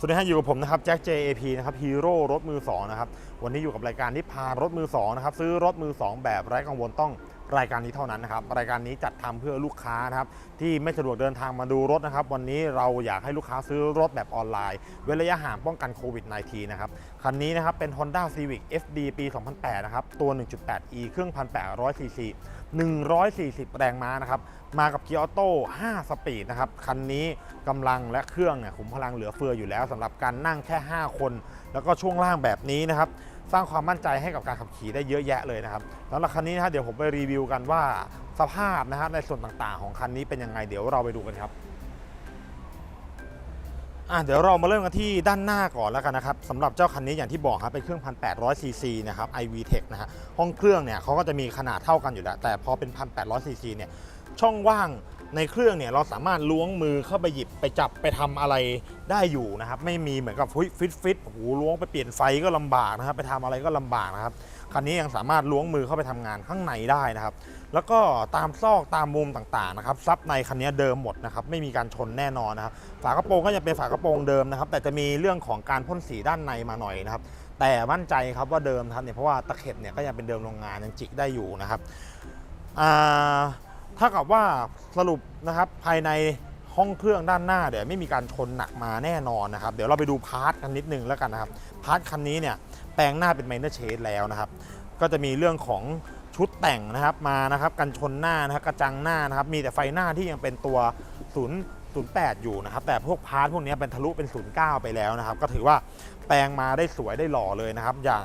สวัสดีฮะอยู่กับผมนะครับแจ็ค JAP นะครับฮีโร่รถมือ2นะครับวันนี้อยู่กับรายการที่พารถมือ2นะครับซื้อรถมือ 2 แบบไร้กังวลต้อง รายการนี้เท่านั้นนะครับ รายการนี้จัดทำเพื่อลูกค้านะครับที่ไม่สะดวกเดินทางมาดูรถนะครับ วันนี้เราอยากให้ลูกค้าซื้อรถแบบออนไลน์ เว้นระยะห่างป้องกันโควิด -19 นะครับ คันนี้นะครับเป็น Honda Civic FD ปี 2008 นะครับ ตัว 1.8e เครื่อง 1,800 cc 140 แรงม้านะครับ มากับเกียร์ออโต้ 5 สปีดนะครับ คันนี้กำลังและเครื่องเนี่ยขุมพลังเหลือเฟืออยู่แล้วสำหรับการนั่งแค่ 5 คน แล้วก็ช่วงล่างแบบนี้นะครับ สร้างความมั่นใจให้กับการขับขี่ได้เยอะแยะเลยนะครับสำหรับคันนี้นะฮะเดี๋ยวผมไปรีวิวกันว่าสภาพนะฮะในส่วนต่างๆ ของคันนี้เป็นยังไงเดี๋ยวเราไปดูกันครับอะเดี๋ยวเรามาเริ่มกันที่ด้านหน้าก่อนแล้วกันนะครับสำหรับเจ้าคันนี้อย่างที่บอกครับเป็นเครื่อง 1,800 ซีซีนะครับ iV Tech นะฮะห้องเครื่องเนี่ยเขาก็จะมีขนาดเท่ากันอยู่แล้ว แต่พอเป็น 1,800 ซีซีเนี่ยช่องว่าง ในเครื่องเนี่ยเราสามารถล้วงมือเข้าไปหยิบไปจับไปทำอะไรได้อยู่นะครับ ไม่มีเหมือนกับฟิตฟิตโอ้โหล้วงไปเปลี่ยนไฟก็ลำบากนะครับ ไปทำอะไรก็ลำบากนะครับคันนี้ยังสามารถล้วงมือเข้าไปทำงานข้างในได้นะครับ แล้วก็ตามซอกตามมุมต่างๆนะครับซับในคันนี้เดิมหมดนะครับ ไม่มีการชนแน่นอนนะครับ ฝากระโปรงก็จะเป็นฝากระโปรงเดิมนะครับ แต่จะมีเรื่องของการพ่นสีด้านในมาหน่อยนะครับ แต่มั่นใจครับว่าเดิมครับเนี่ยเพราะว่าตะเข็บเนี่ยก็ยังเป็นเดิมโรงงานยังจิกได้อยู่นะครับอ่า ถ้ากับว่าสรุปนะครับภายในห้องเครื่องด้านหน้าเดี๋ยวไม่มีการชนหนักมาแน่นอนนะครับ เดี๋ยวเราไปดูพาร์ทกันนิดนึงแล้วกันนะครับ พาร์ทคันนี้เนี่ยแปลงหน้าเป็นไมเนอร์เชดแล้วนะครับ ก็จะมีเรื่องของชุดแต่งนะครับมานะครับกันชนหน้านะครับกระจังหน้านะครับ มีแต่ไฟหน้าที่ยังเป็นตัว0 08อยู่นะครับ แต่พวกพาร์ทพวกนี้เป็นทะลุเป็น09ไปแล้วนะครับ ก็ถือว่าแปลงมาได้สวยได้หล่อเลยนะครับ อย่าง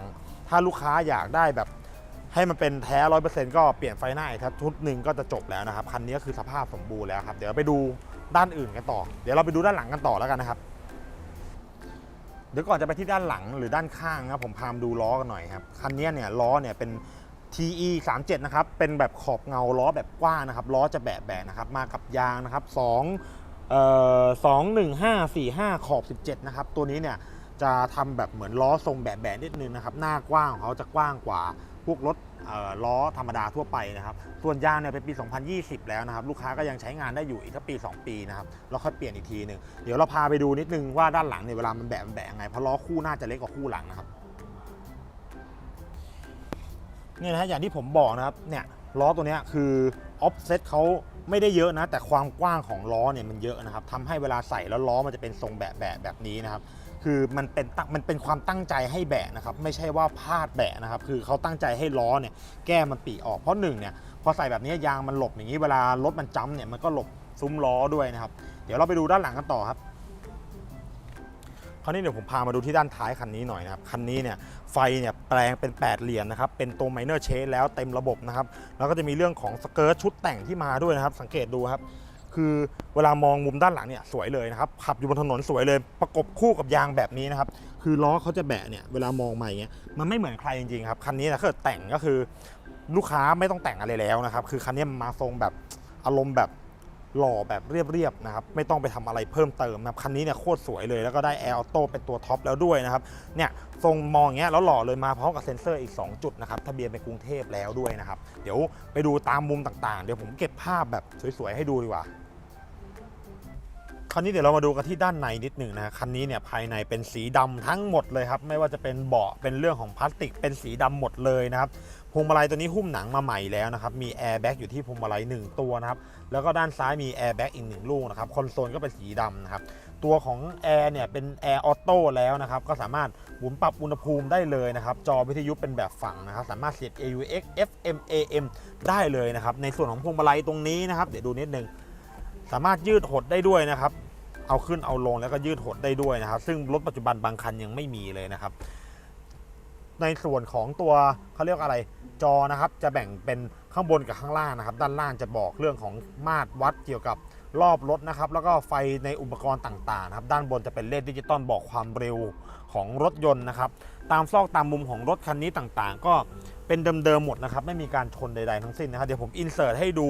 ถ้าลูกค้าอยากได้แบบ ให้มันเป็นแท้ร้อยเปอร์เซ็นต์ก็เปลี่ยนไฟหน้าอีกครับชุดหนึ่งก็จะจบแล้วนะครับ คันนี้ก็คือสภาพสมบูรณ์แล้วครับ เดี๋ยวไปดูด้านอื่นกันต่อ เดี๋ยวเราไปดูด้านหลังกันต่อแล้วกันนะครับ เดี๋ยวก่อนจะไปที่ด้านหลังหรือด้านข้างนะครับผมพามดูล้อกันหน่อยครับคันนี้เนี่ยล้อเนี่ยเป็น TE 37นะครับ เป็นแบบขอบเงาล้อแบบกว้างนะครับ ล้อจะแบะแบะนะครับ มากับยางนะครับ2เอ่อ21545 ขอบ 17 นะครับ ตัวนี้เนี่ยจะทำแบบเหมือนล้อทรงแบะแบะนิดนึงนะครับ หน้ากว้างของเขาจะกว้างกว่า พวกรถล้อธรรมดาทั่วไปนะครับ ส่วนยางเนี่ยเป็นปี 2020 แล้วนะครับ ลูกค้าก็ยังใช้งานได้อยู่อีกถ้าปี 2 ปีนะครับแล้วค่อยเปลี่ยนอีกทีหนึ่งเดี๋ยวเราพาไปดูนิดนึงว่าด้านหลังเนี่ยเวลามันแบะมันแบะยังไงเพราะล้อคู่หน้าจะเล็กกว่าคู่หลังนะครับเนี่ยนะฮะอย่างที่ผมบอกนะครับเนี่ยล้อตัวเนี้ยคือออฟเซตเขาไม่ได้เยอะนะ แต่ความกว้างของล้อเนี่ยมันเยอะนะครับทำให้เวลาใส่แล้วล้อมันจะเป็นทรงแบะแบะแบบนี้นะครับ คือมันเป็นตั้งมันเป็นความตั้งใจให้แบะนะครับไม่ใช่ว่าพลาดแบะนะครับคือเขาตั้งใจให้ล้อเนี่ยแก้มันปีออกเพราะหนึ่งเนี่ยพอใส่แบบนี้ยางมันหลบอย่างนี้เวลารถมันจ้ำเนี่ยมันก็หลบซุ้มล้อด้วยนะครับ เดี๋ยวเราไปดูด้านหลังกันต่อครับคราวนี้เดี๋ยวผมพามาดูที่ด้านท้ายคันนี้หน่อยนะครับคันนี้เนี่ยไฟเนี่ยแปลงเป็น 8 เหรียญนะครับเป็นตัว minor shade แล้วเต็มระบบนะครับแล้วก็จะมีเรื่องของสเกิร์ตชุดแต่งที่มาด้วยนะครับ สังเกตดูครับ คือเวลามองมุมด้านหลังเนี่ยสวยเลยนะครับขับอยู่บนถนนสวยเลย ประกบคู่กับยางแบบนี้นะครับคือล้อเขาจะแบะเนี่ยเวลามองมาอย่างเงี้ยมันไม่เหมือนใครจริงๆครับคันนี้นะถ้าเกิดแต่งก็คือลูกค้าไม่ต้องแต่งอะไรแล้วนะครับคือคันนี้มาทรงแบบอารมณ์แบบหล่อแบบเรียบๆนะครับไม่ต้องไปทำอะไรเพิ่มเติมนะครับคันนี้เนี่ยโคตรสวยเลยแล้วก็ได้แอร์ออโต้เป็นตัวท็อปแล้วด้วยนะครับเนี่ยทรงมองอย่างเงี้ยแล้วหล่อเลยมาพร้อมกับเซ็นเซอร์อีก 2 จุดนะครับทะเบียนเป็นกรุงเทพแล้วด้วยนะครับ เดี๋ยวไปดูตามมุมต่างๆ เดี๋ยวผมเก็บภาพแบบสวยๆให้ดูดีกว่า คราวนี้เดี๋ยวเรามาดูกันที่ด้านในนิดหนึ่งนะคันนี้เนี่ยภายในเป็นสีดำทั้งหมดเลยครับ ไม่ว่าจะเป็นเบาะเป็นเรื่องของพลาสติกเป็นสีดำหมดเลยนะครับพวงมาลัยตัวนี้หุ้มหนังมาใหม่แล้วนะครับมีแอร์แบ็กอยู่ที่พวงมาลัย1ตัวนะครับแล้วก็ด้านซ้ายมีแอร์แบ็กอีกหนึ่งลูกนะครับคอนโซลก็เป็นสีดำนะครับตัวของแอร์เนี่ยเป็นแอร์ออโต้แล้วนะครับก็สามารถหมุนปรับอุณหภูมิได้เลยนะครับจอวิทยุเป็นแบบฝังนะครับสามารถเสียบ AUX FM AM ได้เลยนะครับในส่วนของพวงมาลัยตรงนี้นะครับเดี๋ยวดูนิดนึง สามารถยืดหดได้ด้วยนะครับ เอาขึ้นเอาลงแล้วก็ยืดหดได้ด้วยนะครับ ซึ่งรถปัจจุบันบางคันยังไม่มีเลยนะครับ ในส่วนของตัวเขาเรียกอะไรจอนะครับ จะแบ่งเป็นข้างบนกับข้างล่างนะครับ ด้านล่างจะบอกเรื่องของมาตรวัดเกี่ยวกับรอบรถนะครับ แล้วก็ไฟในอุปกรณ์ต่างๆนะครับ ด้านบนจะเป็นเลขดิจิตอลบอกความเร็วของรถยนต์นะครับ ตามซอกตามมุมของรถคันนี้ต่างๆ ก็ เป็นเดิมๆหมดนะครับ ไม่มีการชนใดๆทั้งสิ้นนะครับ เดี๋ยวผมอินเสิร์ตให้ดู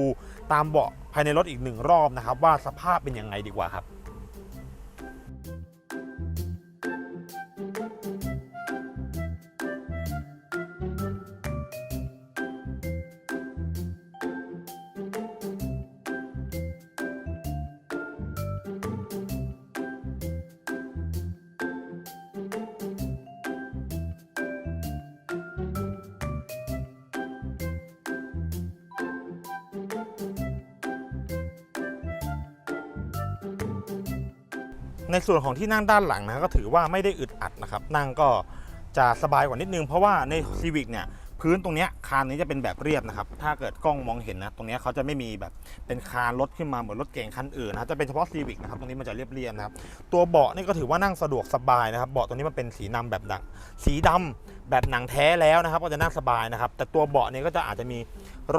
ตามเบาะภายในรถอีกหนึ่งรอบนะครับ ว่าสภาพเป็นยังไงดีกว่าครับ ในส่วนของที่นั่งด้านหลังนะก็ถือว่าไม่ได้อึดอัดนะครับ นั่งก็จะสบายกว่านิดนึง เพราะว่าใน Civic เนี่ยพื้นตรงนี้คานนี้จะเป็นแบบเรียบนะครับ ถ้าเกิดกล้องมองเห็นนะ ตรงนี้เขาจะไม่มีแบบเป็นคานรถขึ้นมาเหมือนรถเก๋งคันอื่นนะจะเป็นเฉพาะ Civic นะครับ ตรงนี้มันจะเรียบๆนะครับ ตัวเบาะนี่ก็ถือว่านั่งสะดวกสบายนะครับ เบาะตัวนี้มันเป็นสีดำแบบดังสีดำแบบหนังแท้แล้วนะครับ ก็จะนั่งสบายนะครับ แต่ตัวเบาะเนี่ยก็จะอาจจะมี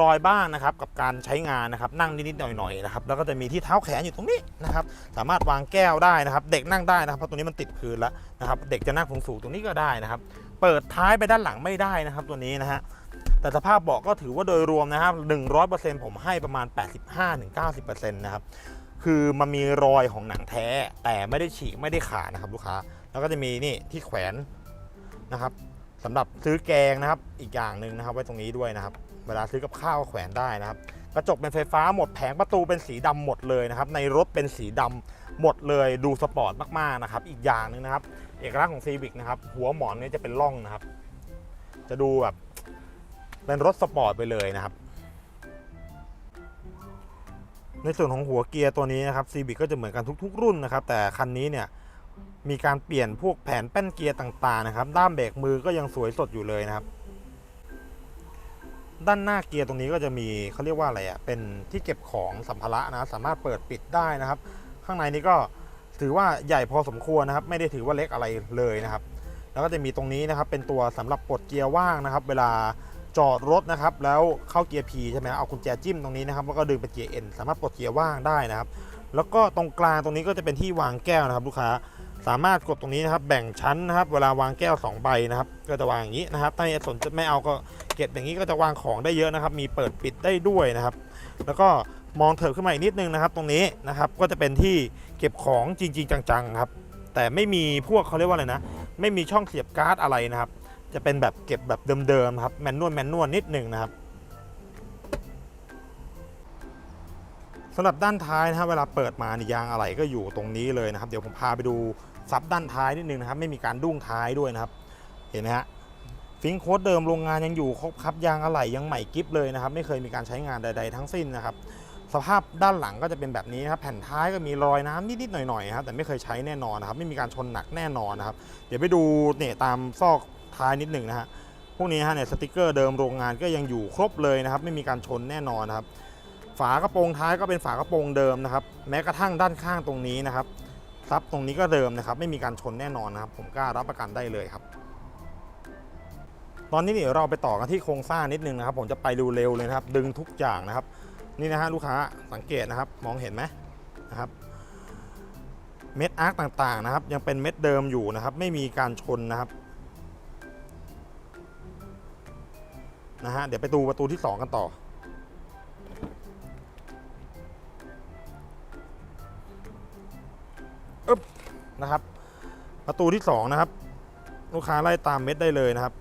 รอยบ้างนะครับกับการใช้งานนะครับนั่งนิดๆหน่อยๆนะครับแล้วก็จะมีที่เท้าแขนอยู่ตรงนี้นะครับสามารถวางแก้วได้นะครับ เด็กนั่งได้นะครับเพราะตัวนี้มันติดพื้นแล้วนะครับเด็กจะนั่งสูงๆตรงนี้ก็ได้นะครับ เปิดท้ายไปด้านหลังไม่ได้นะครับตัวนี้นะฮะแต่สภาพเบาะก็ถือว่าโดยรวมนะครับ 100%ผมให้ประมาณ 85-90%นะครับคือมันมีรอยของหนังแท้ แต่ไม่ได้ฉีกไม่ได้ขาดนะครับลูกค้า แล้วก็จะมีนี่ที่แขวนนะครับสำหรับซื้อแกงนะครับอีกอย่างหนึ่งนะครับไว้ตรงนี้ด้วยนะครับ เวลาซื้อกับข้าวแขวนได้นะครับกระจกเป็นไฟฟ้าหมดแผงประตูเป็นสีดำหมดเลยนะครับในรถเป็นสีดำหมดเลยดูสปอร์ตมากๆนะครับอีกอย่างหนึ่งนะครับ เอกลักษณ์ของ Civic นะครับหัวหมอนนี่จะเป็นร่องนะครับ จะดูแบบเป็นรถสปอร์ตไปเลยนะครับ ในส่วนของหัวเกียร์ตัวนี้นะครับ Civic ก็จะเหมือนกันทุก ๆ รุ่นนะครับ แต่คันนี้เนี่ยมีการเปลี่ยนพวกแผนแป้นเกียร์ต่างๆนะครับ ด้ามเบรกมือก็ยังสวยสดอยู่เลยนะครับ ด้านหน้าเกียร์ตรงนี้ก็จะมีเขาเรียกว่าอะไรอะ่ะเป็นที่เก็บของสัมภาระนะสามารถเปิดปิดได้นะครับ ข้างในนี้ก็ถือว่าใหญ่พอสมควรนะครับ ไม่ได้ถือว่าเล็กอะไรเลยนะครับ แล้วก็จะมีตรงนี้นะครับ เป็นตัวสำหรับปลดเกียร์ว่างนะครับ เวลาจอดรถนะครับ แล้วเข้าเกียร์ P ใช่ไหมเอากุญแจจิ้มตรงนี้นะครับแล้วก็ดึงไปเกียร์ N สามารถปลดเกียร์ว่างได้นะครับ แล้วก็ตรงกลางตรงนี้ก็จะเป็นที่วางแก้วนะครับ ลูกค้า สามารถกดตรงนี้นะครับแบ่งชั้นนะครับ เวลาวางแก้ว2ใบนะครับ ก็จะวางอย่างนี้นะครับถ้าสนจะไม่เอาก็เก็บอย่างนี้ก็จะวางของได้เยอะนะครับ มีเปิดปิดได้ด้วยนะครับ แล้วก็มองเถิบขึ้นมาอีกนิดนึงนะครับ ตรงนี้นะครับก็จะเป็นที่เก็บของจริง ๆ จังๆครับ แต่ไม่มีพวกเขาเรียกว่าอะไรนะ ไม่มีช่องเสียบการ์ดอะไรนะครับ จะเป็นแบบเก็บแบบเดิมๆครับแมนนวลแมนนวลนิดหนึ่งนะครับสำหรับด้านท้ายนะครับเวลาเปิดมานี่ยางอะไหล่ก็อยู่ตรงนี้เลยนะครับ เดี๋ยวผมพาไปดู ซับด้านท้ายนิดนึงนะครับ ไม่มีการดุ้งท้ายด้วยนะครับ เห็นไหมฮะฟิงโค้ดเดิมโรงงานยังอยู่ครบครับยางอะไหล่ยังใหม่กิฟเลยนะครับ ไม่เคยมีการใช้งานใด ๆ ทั้งสิ้นนะครับ สภาพด้านหลังก็จะเป็นแบบนี้ครับแผ่นท้ายก็มีรอยน้ำนิดๆหน่อยๆครับแต่ไม่เคยใช้แน่นอนนะครับ ไม่มีการชนหนักแน่นอนนะครับ เดี๋ยวไปดูเนี่ยตามซอกท้ายนิดหนึ่งนะฮะพวกนี้ฮะเนี่ยสติกเกอร์เดิมโรงงานก็ยังอยู่ครบเลยนะครับ ไม่มีการชนแน่นอนนะครับ ฝากระโปรงท้ายก็เป็นฝากระโปรงเดิมนะครับ แม้กระทั่งด้านข้างตรงนี้นะครับ ซับตรงนี้ก็เดิมนะครับ ไม่มีการชนแน่นอนนะครับ ผมกล้ารับประกันได้เลยครับ ตอนนี้เดี๋ยวเราไปต่อกันที่โครงสร้างนิดนึงนะครับ ผมจะไปดูเร็วเลยนะครับ ดึงทุกอย่างนะครับ นี่นะฮะลูกค้าสังเกตนะครับ มองเห็นไหมนะครับเม็ดอาร์คต่างๆนะครับ ยังเป็นเม็ดเดิมอยู่นะครับ ไม่มีการชนนะครับนะฮะเดี๋ยวไปดูประตูที่ 2 กันต่อ นะครับ ประตูที่ 2 นะครับ ลูกค้าไล่ตามเม็ดได้เลยนะครับ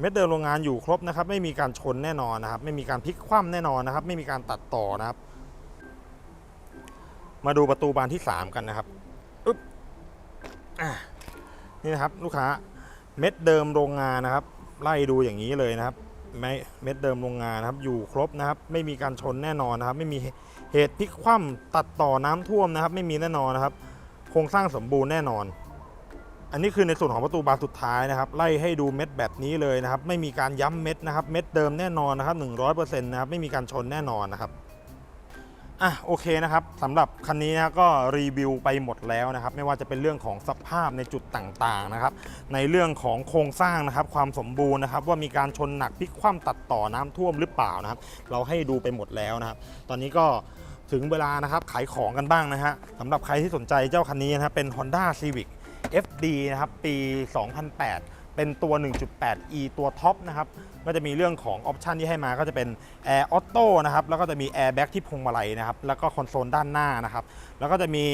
เม็ดเดิมโรงงานอยู่ครบนะครับ ไม่มีการชนแน่นอนนะครับ ไม่มีการพลิกคว่ำแน่นอนนะครับ ไม่มีการตัดต่อนะครับ มาดูประตูบานที่ 3 กันนะครับอึ๊บนี่นะครับลูกค้าเม็ดเดิมโรงงานนะครับ ไล่ดูอย่างนี้เลยนะครับ เม็ดเดิมโรงงานนะครับ อยู่ครบนะครับ ไม่มีการชนแน่นอนนะครับ ไม่มีเหตุพลิกคว่ำตัดต่อน้ำท่วมนะครับ ไม่มีแน่นอนนะครับ โครงสร้างสมบูรณ์แน่นอน อันนี้คือในส่วนของประตูบานสุดท้ายนะครับ ไล่ให้ดูเม็ดแบบนี้เลยนะครับ ไม่มีการย้ำเม็ดนะครับ เม็ดเดิมแน่นอนนะครับ100%นะครับ ไม่มีการชนแน่นอนนะครับ อะโอเคนะครับสำหรับคันนี้นะก็รีวิวไปหมดแล้วนะครับ ไม่ว่าจะเป็นเรื่องของสภาพในจุดต่างๆนะครับ ในเรื่องของโครงสร้างนะครับ ความสมบูรณ์นะครับ ว่ามีการชนหนักพลิกคว่ำตัดต่อน้ำท่วมหรือเปล่านะครับ เราให้ดูไปหมดแล้วนะครับ ตอนนี้ก็ถึงเวลานะครับขายของกันบ้างนะฮะสำหรับใครที่สนใจเจ้าคันนี้นะครับเป็น Honda Civic FD นะครับปี 2008 เป็นตัว 1.8e ตัวท็อปนะครับก็จะมีเรื่องของออปชันที่ให้มาก็จะเป็น Air Auto นะครับแล้วก็จะมี Air Bag ที่พวงมาลัยนะครับแล้วก็คอนโซลด้านหน้านะครับแล้วก็จะมี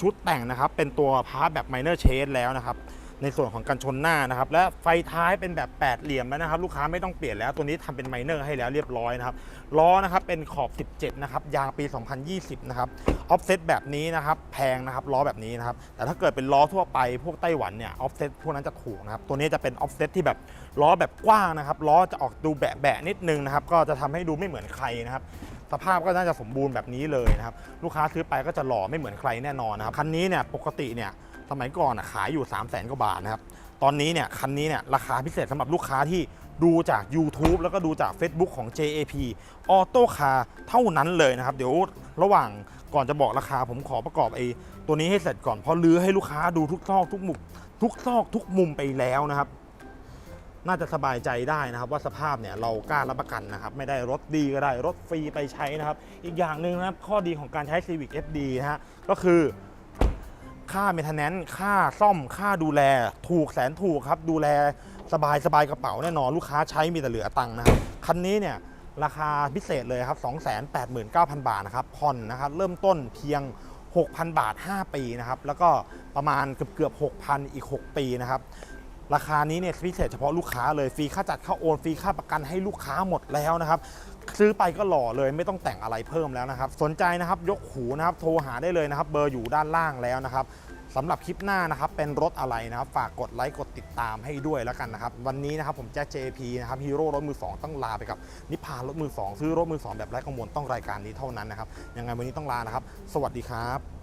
ชุดแต่งนะครับเป็นตัวพาร์ทแบบ Minor Change แล้วนะครับ ในส่วนของการชนหน้านะครับ และไฟท้ายเป็นแบบแปดเหลี่ยมแล้วนะครับ ลูกค้าไม่ต้องเปลี่ยนแล้วตัวนี้ทำเป็นไมเนอร์ให้แล้วเรียบร้อยนะครับล้อนะครับเป็นขอบ 17 นะครับ ยางปี 2020 นะครับออฟเซตแบบนี้นะครับ แพงนะครับล้อแบบนี้นะครับ แต่ถ้าเกิดเป็นล้อทั่วไปพวกไต้หวันเนี่ยออฟเซตพวกนั้นจะถูกนะครับ ตัวนี้จะเป็นออฟเซตที่แบบล้อแบบกว้างนะครับล้อจะออกดูแบะๆนิดนึงนะครับ ก็จะทำให้ดูไม่เหมือนใครนะครับสภาพก็น่าจะสมบูรณ์แบบนี้เลยนะครับ ลูกค้าซื้อไปก็จะหล่อไม่เหมือนใครแน่นอนนะครับ คันนี้เนี่ยปกติเนี่ย สมัยก่อนขายอยู่ 3 0 0 0 0 0กว่าบาทนะครับ ตอนนี้เนี่ยคันนี้เนี่ยราคาพิเศษสำหรับลูกค้าที่ดูจาก YouTube แล้วก็ดูจาก Facebook ของ JAP Auto Car เท่านั้นเลยนะครับ เดี๋ยวระหว่างก่อนจะบอกราคาผมขอประกอบไอ้ตัวนี้ให้เสร็จก่อนเพราะลื้อให้ลูกค้าดูทุกซอกทุกมุมทุกซอกทุกมุมไปแล้วนะครับ น่าจะสบายใจได้นะครับ ว่าสภาพเนี่ยเรากล้ารับประกันนะครับ ไม่ได้รถดีก็ได้รถฟรีไปใช้นะครับ อีกอย่างหนึ่งนะครับข้อดีของการใช้ Civic FD นะฮะก็คือ ค่าเมนเทนแนนค่าซ่อมค่าดูแลถูกแสนถูกครับ ดูแลสบายสบายกระเป๋าแน่นอนลูกค้าใช้มีแต่เหลือตังค์นะครับ คันนี้เนี่ยราคาพิเศษเลยครับ 289,000 บาทนะครับผ่อนนะครับเริ่มต้นเพียง 6,000 บาท 5 ปีนะครับ แล้วก็ประมาณเกือบเกือบ6,000 อีก 6 ปีนะครับราคานี้เนี่ยพิเศษเฉพาะลูกค้าเลยฟรีค่าจัดค่าโอนฟรีค่าประกันให้ลูกค้าหมดแล้วนะครับ ซื้อไปก็หล่อเลยไม่ต้องแต่งอะไรเพิ่มแล้วนะครับ สนใจนะครับยกหูนะครับโทรหาได้เลยนะครับ เบอร์อยู่ด้านล่างแล้วนะครับสำหรับคลิปหน้านะครับเป็นรถอะไรนะครับ ฝากกดไลค์กดติดตามให้ด้วยแล้วกันนะครับ วันนี้นะครับผมแจ๊ค JP นะครับฮีโร่รถมือสองต้องลาไปกับ นิพพานรถมือสองซื้อรถมือสองแบบไร้กังวลต้องรายการนี้เท่านั้นนะครับยังไงวันนี้ต้องลานะครับ สวัสดีครับ